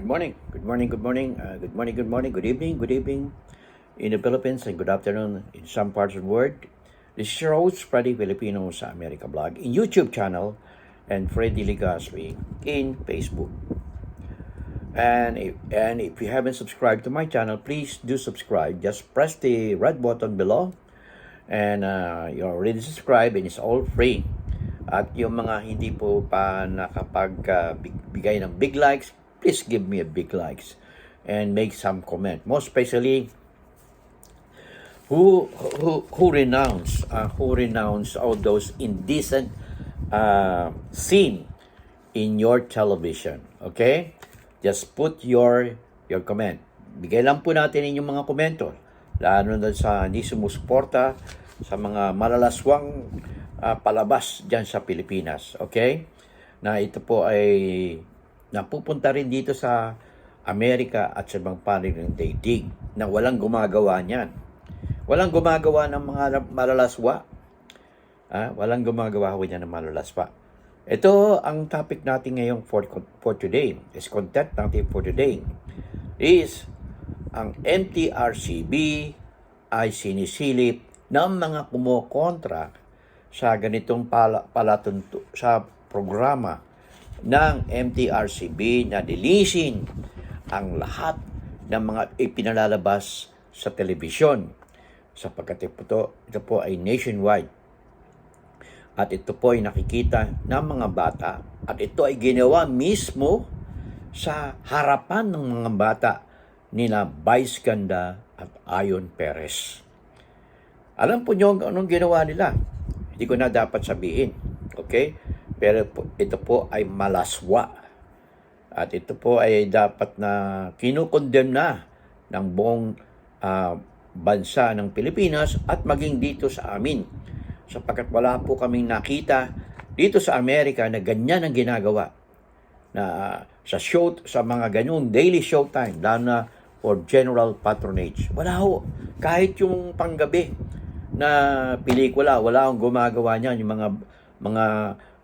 Good morning. Good morning. Good morning. Uh, good morning. Good morning. Good evening. Good evening in the Philippines and good afternoon in some parts of the world. This is your host, Freddy Filipino sa America Blog in YouTube channel and Freddy Ligaspi in Facebook. And if, and if you haven't subscribed to my channel, please do subscribe. Just press the red button below and uh, you're already subscribed and it's all free. At yung mga hindi po pa nakapagbigay ng big likes, please give me a big likes and make some comment. Most especially, who who who renounce uh, who renounce all those indecent uh, scene in your television. Okay? Just put your your comment. Bigay lang po natin inyong mga komento. Lalo na sa hindi sumusuporta sa mga malalaswang uh, palabas dyan sa Pilipinas. Okay? Na ito po ay napupunta rin dito sa Amerika at sa ibang panig ng daigdig na walang gumagawa niyan. Walang gumagawa ng mga malalaswa. Ah, walang gumagawa ho niyan ng malalaswa. Ito ang topic natin ngayon for, for today. Is content natin for today is ang MTRCB ay sinisilip ng mga kumokontra sa ganitong pala, palatunto, sa programa ng MTRCB na dilisin ang lahat ng mga ipinalalabas sa telebisyon sapagkat ito, ito po ay nationwide at ito po ay nakikita ng mga bata at ito ay ginawa mismo sa harapan ng mga bata nila Vice Ganda at Ayon Perez. Alam po niyo anong ginawa nila? Hindi ko na dapat sabihin. Okay? Pero ito po ay malaswa. At ito po ay dapat na kinukondem na ng buong uh, bansa ng Pilipinas at maging dito sa amin. Sapagkat wala po kaming nakita dito sa Amerika na ganyan ang ginagawa. Na uh, sa show, sa mga ganyong daily showtime, lalo na for general patronage. Wala ho. Kahit yung panggabi na pelikula, wala akong gumagawa niyan. Yung mga, mga,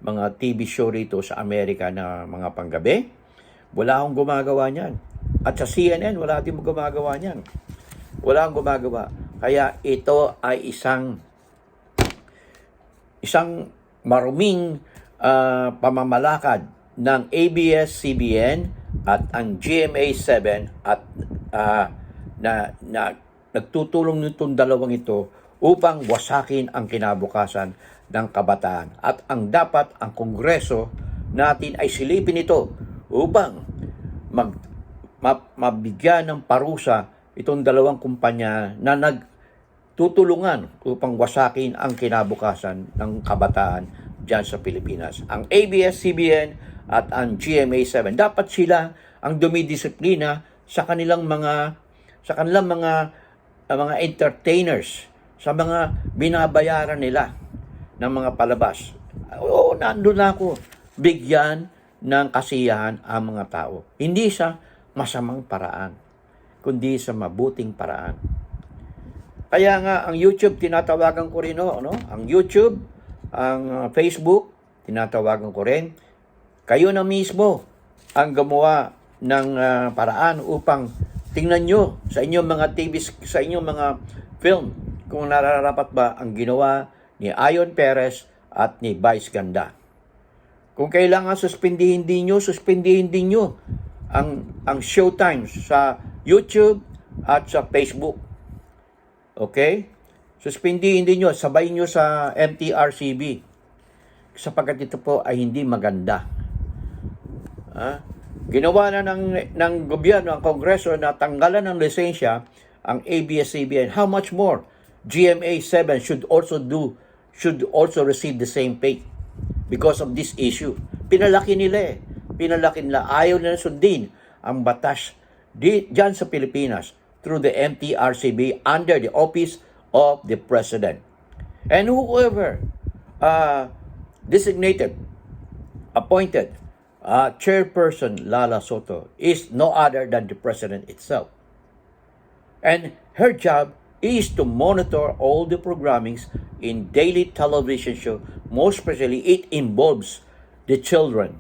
mga TV show rito sa Amerika na mga panggabi, wala akong gumagawa niyan. At sa CNN, wala din gumagawa niyan. Wala akong gumagawa. Kaya ito ay isang isang maruming uh, pamamalakad ng ABS-CBN at ang GMA7 at uh, na, na nagtutulong nitong dalawang ito upang wasakin ang kinabukasan ng kabataan. At ang dapat ang Kongreso natin ay silipin ito upang mag, ma, mabigyan ng parusa itong dalawang kumpanya na nagtutulungan upang wasakin ang kinabukasan ng kabataan dyan sa Pilipinas. Ang ABS-CBN at ang GMA7, dapat sila ang dumidisiplina sa kanilang mga sa kanilang mga mga entertainers sa mga binabayaran nila ng mga palabas. Oo, nandun na ako. Bigyan ng kasiyahan ang mga tao. Hindi sa masamang paraan, kundi sa mabuting paraan. Kaya nga, ang YouTube, tinatawagan ko rin, no? Ang YouTube, ang Facebook, tinatawagan ko rin. Kayo na mismo ang gumawa ng uh, paraan upang tingnan nyo sa inyong mga TV, sa inyong mga film, kung nararapat ba ang ginawa ni Ayon Perez at ni Vice Ganda. Kung kailangan suspindihin din nyo, suspindihin din nyo ang, ang showtime sa YouTube at sa Facebook. Okay? Suspindihin din nyo, sabay nyo sa MTRCB sapagkat ito po ay hindi maganda. Ha? Ginawa na ng, ng gobyerno, ang kongreso na tanggalan ng lisensya ang ABS-CBN. How much more? GMA7 should also do should also receive the same pay because of this issue. Pinalaki nila eh. Pinalaki nila. Ayaw nila sundin ang batas di, dyan sa Pilipinas through the MTRCB under the office of the President. And whoever uh, designated, appointed, uh, chairperson Lala Soto is no other than the President itself. And her job is to monitor all the programmings in daily television show. Most especially, it involves the children.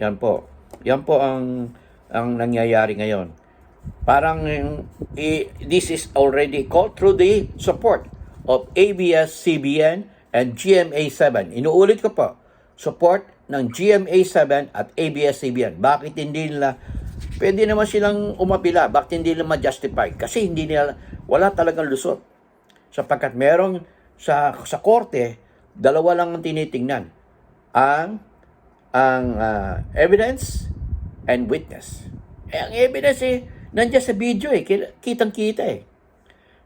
Yan po. Yan po ang ang nangyayari ngayon. Parang eh, this is already called through the support of ABS-CBN and GMA7. Inuulit ko po, support ng GMA7 at ABS-CBN. Bakit hindi nila, pwede naman silang umapila, bakit hindi nila ma-justify? Kasi hindi nila, wala talagang lusot. Sapagkat merong sa, sa korte, dalawa lang ang tinitingnan. Ang, ang ah, evidence and witness. Eh, ang evidence eh, nandiyan sa video eh, kitang-kita eh.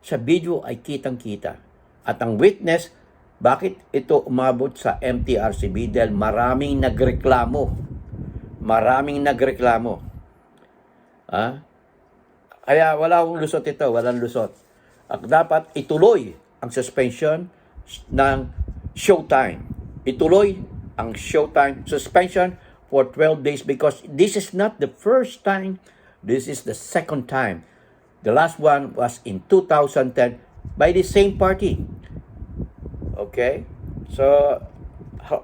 Sa video ay kitang-kita. At ang witness, bakit ito umabot sa MTRCB? Dahil maraming nagreklamo. Maraming nagreklamo. Ah? Kaya wala akong lusot ito, walang lusot. At dapat ituloy ang suspension ng showtime. Ituloy ang showtime suspension for 12 days because this is not the first time, this is the second time. The last one was in 2010 by the same party. Okay? So,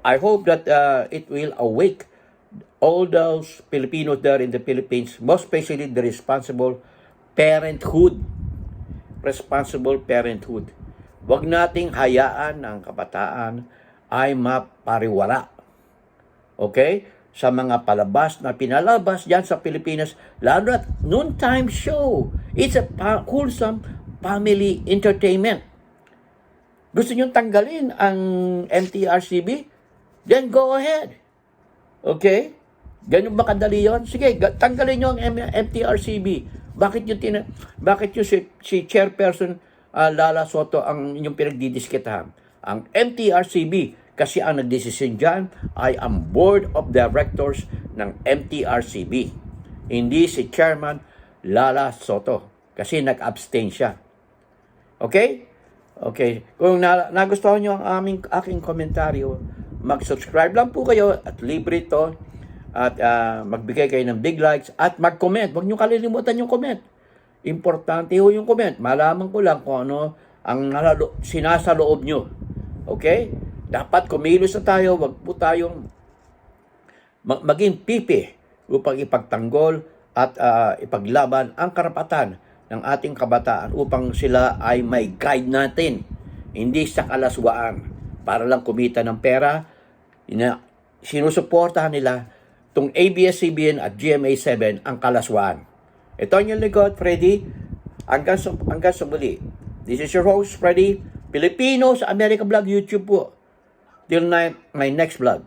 I hope that uh, it will awake all those Filipinos there in the Philippines, most especially the responsible parenthood. Responsible parenthood. Huwag nating hayaan ang kabataan ay mapariwara. Okay? Sa mga palabas na pinalabas dyan sa Pilipinas, lalo at noontime show. It's a pa- wholesome family entertainment. Gusto nyo tanggalin ang MTRCB? Then go ahead. Okay? Ganun ba kadali yun? Sige, ga- tanggalin nyo ang MTRCB. Bakit yung, tina- bakit yung si, si chairperson ah, Lala Soto ang yung pinagdidiskitahan? Ang MTRCB, kasi ang nagdesisyon dyan ay ang Board of Directors ng MTRCB. Hindi si Chairman Lala Soto. Kasi nag-abstain siya. Okay? Okay. Kung na, nagustuhan nyo ang aming, aking komentaryo, mag-subscribe lang po kayo at libre ito. At ah, magbigay kayo ng big likes at mag-comment. Huwag nyo kalilimutan yung comment. Importante ho yung comment. Malaman ko lang kung ano ang nalalo, sinasa loob nyo. Okay? Dapat kumilos na tayo. Huwag po tayong mag- maging pipi upang ipagtanggol at ah, ipaglaban ang karapatan ng ating kabataan upang sila ay may guide natin. Hindi sa kalaswaan para lang kumita ng pera. Ina, sinusuportahan nila itong ABS-CBN at GMA7 ang kalaswaan. Ito ang inyong likod, Freddy. Hanggang sa, hanggang sa muli. This is your host, Freddy. Filipino sa America Vlog YouTube po. Till na, my next vlog.